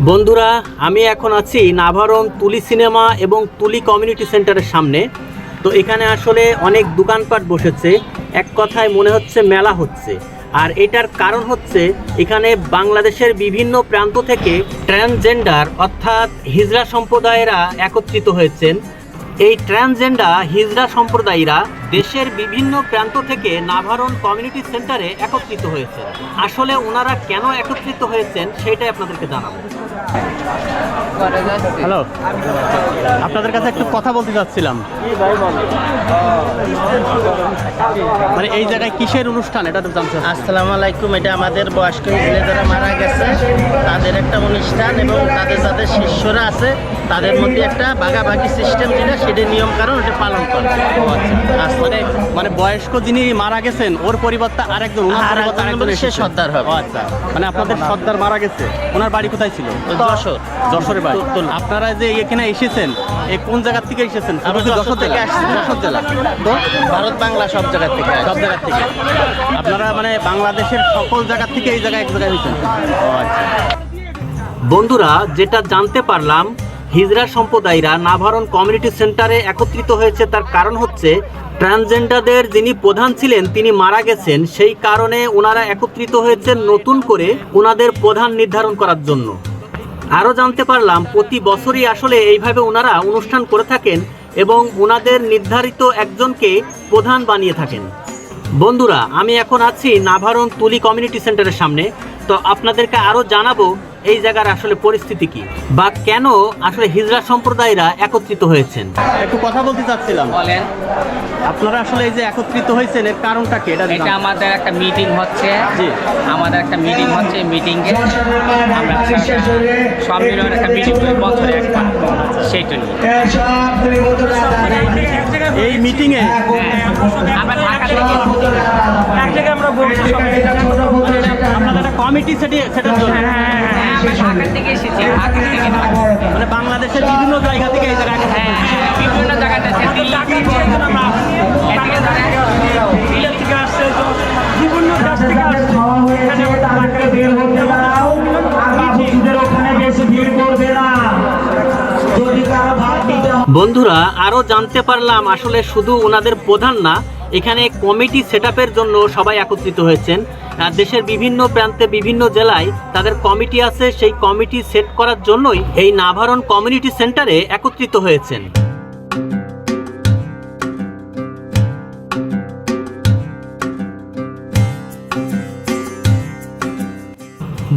বন্ধুরা, আমি এখন আছি নাভারণ তুলি সিনেমা এবং তুলি কমিউনিটি সেন্টারের সামনে। তো এখানে আসলে অনেক দোকানপাট বসেছে, এক কথায় মনে হচ্ছে মেলা হচ্ছে। আর এটার কারণ হচ্ছে, এখানে বাংলাদেশের বিভিন্ন প্রান্ত থেকে ট্রান্সজেন্ডার অর্থাৎ হিজড়া সম্প্রদায়েরা একত্রিত হয়েছেন। এই ট্রান্সজেন্ডার হিজড়া সম্প্রদায়ীরা দেশের বিভিন্ন প্রান্ত থেকে নাভারণ কমিউনিটি সেন্টারে একত্রিত হয়েছেন। আসলে ওনারা কেন একত্রিত হয়েছেন সেটাই আপনাদেরকে জানাব। হ্যালো আপনাদের কাছে একটু কথা বলতে চাচ্ছিলাম। মানে এই জায়গায় কিসের অনুষ্ঠান এটা তো জানতে চাচ্ছি। আসসালামু আলাইকুম এটা আমাদের বয়স্ক ছেলে যারা মারা গেছে। তাদের একটা অনুষ্ঠান এবং তাদের যাদের শিষ্যরা আছে তাদের মধ্যে একটা ভাগাভাগি সিস্টেম যেটা সেটা নিয়ম কারণ এটা পালন করে। আচ্ছা, মানে মানে বয়স্ক যিনি মারা গেছেন ওর পরিবর্তে আরেকজন ওনার আর পরিবর্তে একজন আরেকজন সে সর্দার হবে। আচ্ছা। মানে আপনাদের সর্দার মারা গেছে ওনার বাড়ি কোথায় ছিল? যশোর। যশোরের বাড়ি। আপনারা যে এখানে এসেছেন এই কোন জায়গা থেকে এসেছেন? শুধু যশোর থেকে জেলা? আসছি। যশোর জেলা। তো? ভারত বাংলা সব জায়গা থেকে সব জায়গা থেকে। আপনারা মানে বাংলাদেশের সকল জায়গা থেকে এই জায়গায় এক জায়গায় হয়েছেন বন্ধুরা যেটা জানতে পারলাম হিজরা সম্প্রদায়রা নাভারণ কমিউনিটি সেন্টারে একত্রিত হয়েছে। তার কারণ হচ্ছে, ট্রান্সজেন্ডারদের যিনি প্রধান ছিলেন, তিনি মারা গেছেন। সেই কারণে ওনারা একত্রিত হয়েছেন নতুন করে ওনাদের প্রধান নির্ধারণ করার জন্য। আরও জানতে পারলাম, প্রতি বছরই আসলে এইভাবে ওনারা অনুষ্ঠান করে থাকেন এবং ওনাদের নির্ধারিত একজনকে প্রধান বানিয়ে থাকেন। বন্ধুরা, আমি এখন আছি নাভারণ তুলি কমিউনিটি সেন্টারের সামনে। তো আপনাদেরকে আরও জানাব এই জায়গার আসলে পরিস্থিতি কি বা কেন আসলে হিজরা সম্প্রদায়রা একত্রিত হয়েছেন? একটু কথা বলতে চাচ্ছিলাম। বলেন। আপনারা আসলে এই যে একত্রিত হয়েছেন এর কারণটা কি? এটা এটা আমাদের একটা মিটিং হচ্ছে। জি। আমাদের একটা মিটিং হচ্ছে মিটিং এ আমরা সব মিলিয়ে একটা মিটিং করি বছরে একবার। সেইটা নিয়ে। এই মিটিং এ? আমরা ঢাকা থেকে আপনাদের একটা কমিটি সেটি জন্য। হ্যাঁ, ঢাকা থেকে এসেছি ঢাকা থেকে। মানে বাংলাদেশের বিভিন্ন জায়গা থেকে এই জায়গায় হ্যাঁ বিভিন্ন জায়গাতে দেশ থেকে হয় বন্ধুরা আরও জানতে পারলাম আসলে শুধু ওনাদের প্রধান না এখানে কমিটি সেট জন্য সবাই একত্রিত হয়েছেন। আর দেশের বিভিন্ন প্রান্তে বিভিন্ন জেলায় তাদের কমিটি আছে, সেই কমিটি সেট করার জন্যই এই নাভারণ কমিউনিটি সেন্টারে একত্রিত হয়েছেন।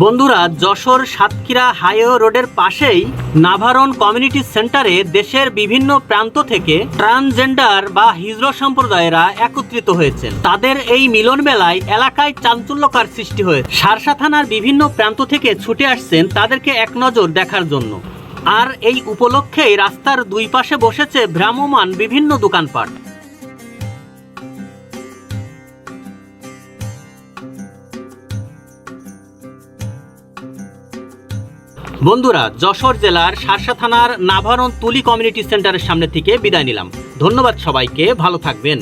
বন্ধুরা, যশোর সাতক্ষীরা হাইওয়ে রোডের পাশেই নাভারন কমিউনিটি সেন্টারে দেশের বিভিন্ন প্রান্ত থেকে ট্রান্সজেন্ডার বা হিজড় সম্প্রদায়েরা একত্রিত হয়েছেন। তাদের এই মিলন মেলায় এলাকায় চাঞ্চল্যকার সৃষ্টি হয়েছে। সারসা থানার বিভিন্ন প্রান্ত থেকে ছুটে আসছেন তাদেরকে এক নজর দেখার জন্য। আর এই উপলক্ষেই রাস্তার দুই পাশে বসেছে ভ্রাম্যমান বিভিন্ন দোকানপাট। বন্ধুরা, যশোর জেলার সারসা থানার নাভারন তুলি কমিউনিটি সেন্টারের সামনে থেকে বিদায় নিলাম। ধন্যবাদ সবাইকে, ভালো থাকবেন।